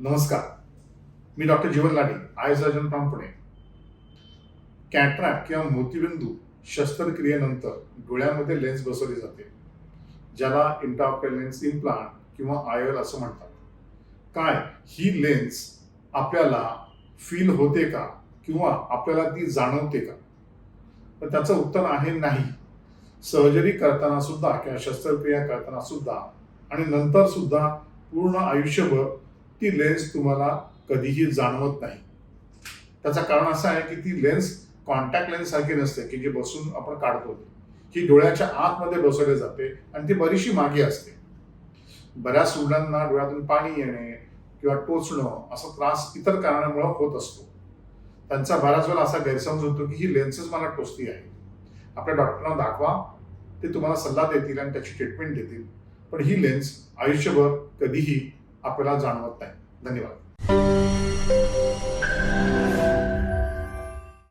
नमस्कार. मी doctor Jeevan Lade eye surgeon from Pune. Cataract किंवा मोतीबिंदू शस्त्रक्रियेनंतर डोळ्यामध्ये लेन्स बसवली जाते ज्याला इंटाऑक्युलर लेन्स इम्प्लांट किंवा आयल असं म्हणतात. काय ही लेन्स आपल्याला फील होते का किंवा आपल्याला ती जाणवते का? तर त्याचं उत्तर आहे नाही. सर्जरी करताना सुद्धा किंवा शस्त्रक्रिया करताना सुद्धा आणि नंतर सुद्धा पूर्ण आयुष्यभर ती लेन्स तुम्हाला कधीही जाणवत नाही. त्याचं कारण असं आहे की ती लेन्स कॉन्टॅक्ट लेन्स सारखी नसते की जी बसून आपण काढतो. ही डोळ्याच्या आतमध्ये बसवले जाते आणि ती बरीचशी मागे असते. बऱ्याच रुग्णांना डोळ्यातून पाणी येणे किंवा टोचणं असा त्रास इतर कारणामुळे होत असतो. त्यांचा बऱ्याच वेळा असा गैरसमज होतो की ही लेन्सच मला टोचती आहे आपल्या डॉक्टरांना दाखवा ते तुम्हाला सल्ला देतील आणि त्याची ट्रीटमेंट देतील. पण ही लेन्स आयुष्यभर कधीही आपल्याला जाणवत नाही. धन्यवाद.